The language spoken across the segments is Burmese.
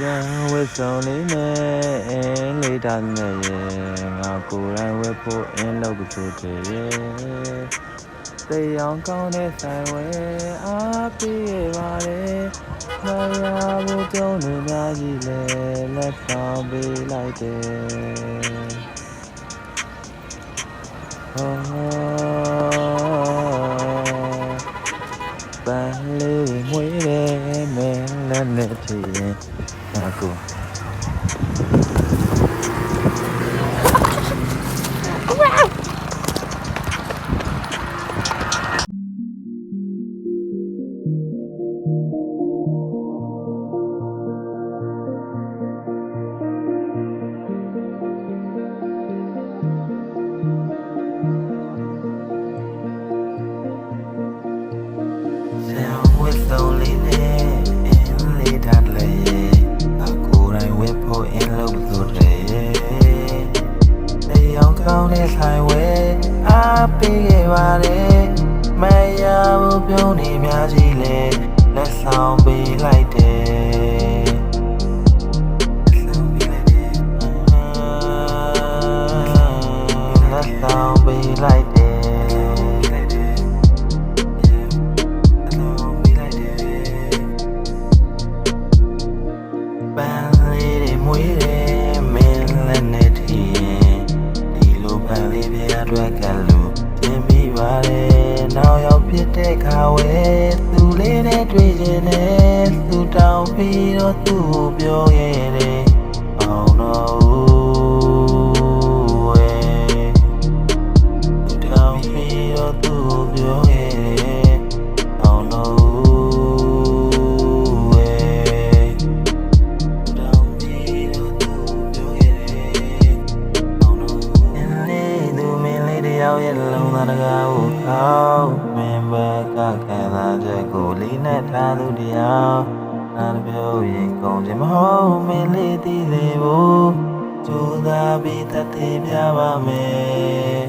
ရှမ်းဝစ်စုံလေးနဲ့အင်းလေးတာနဲ့ရဲ့ငါကိုယ်တိုင်ဝက်ဖို့အင်းလောက်ပစိုးတယ်ရဲ့တေးအောင်ကောင်းတဲ့ဆိုင်ဝဲအားပေးရပါတယ်မရဘူးကြုံနေများကြီးလဲလက်ဆောင်ပေးလိုက်တယ်ဟောပန်းလေးမွေးတယ် မင်းလည်းနဲ့ချ လေးတတ်လေအကိုယ်တိုင်ဝစ်ဖို့အင်းလို့ဆိုတယ်တေးအောင်ကောင်းတဲ့ဆိုင်ဝဲအားပေးခဲ့ပါတယ်မရဘူးပြုံးနေများကြီးလေလက်ဆောင်ပေးလိုက်တယ် အတွက်ကလို့ပြင်ပြီးပါတယ်နောက်ရောက်ဖြစ်တဲ့ခါဝဲသူလေးနဲ့တွေ့ခြင်းနဲ့သူတောင်းပြီးတော့သူ့ကိုပြောခဲ့တယ်အောင် င်းလေးတယောက်ရဲ့လုံးသားတကားကိုခေါင်းမင်းဘက်ကခံစားချက်ကိုလေးနဲ့ထားသူတယောက်နားပြောရင်ကုန်တယ်မဟုတ်မင်းလေးသိသေးဘူးကြိုးစားပြီးတတ်သေးပြပါမယ်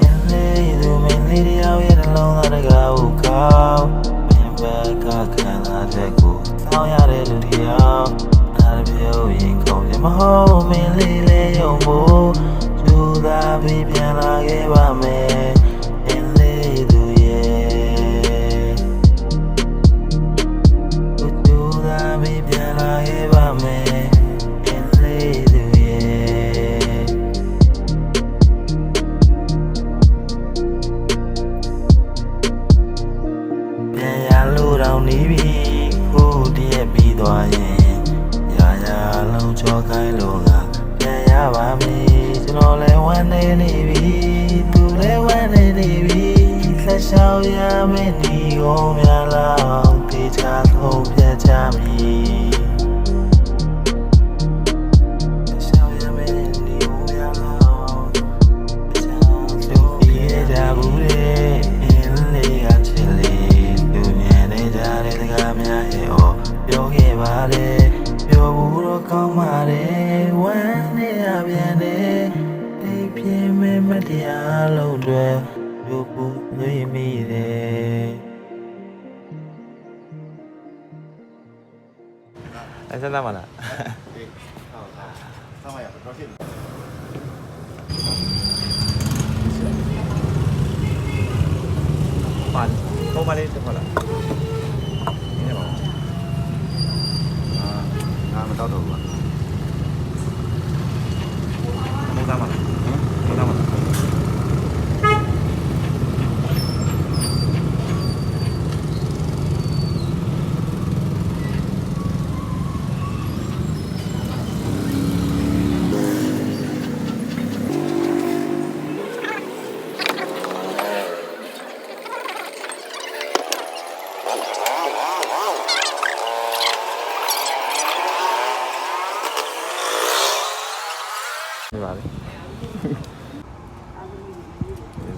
ယနေ့သူမင်းလေးတယောက်ရဲ့နှလုံးသားတကားကို ပြီးပြန်လာခဲ့ပါမယ်မင်းလေးသူရဲ့ကြိုးစားပြီးပြန်လာခဲ့ပါမယ်မင်းလေးသူရဲ့ပြန်ရလို့တော့နေပြီကိုတည့်ပြီးသွားရင်ရာရာလုံးချောခိုင်းလို့ငါပြန်ရပါမယ် ကျွန်တော်လည်းဝမ်းနေနေပြီသူလည်းဝမ်းနေနေပြီဆက်ရှောက်ရမယ့်ဒီကိုများလောက်တေချာဆုံးပြတ်ချမည်ဆက်ရှောက်ရမယ့်ဒီကိုများလောက်သူပြေကြဘူးလေအင်းလေးကချစ်လေးသူမြင်နေကြတဲ့စကားများရဲ့ဩပြောခဲ့ပါတယ်ပြောဘူးတော့ကောင်းပါတယ်ဝမ်း မတရားလို့တွေလူပူနွေမိတယ်အဲဆက်သားမလားဟုတ်ပါဆက်မရတော့ဖြစ်ပါတော့မလေးတက်ပါလား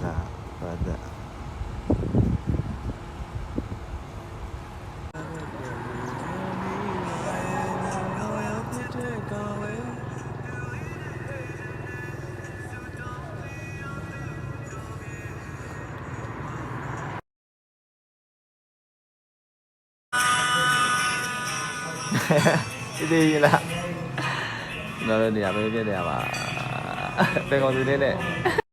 ဒီကဘာသာဟဒီသေးရလားကျွန်တော်တို့နေရာ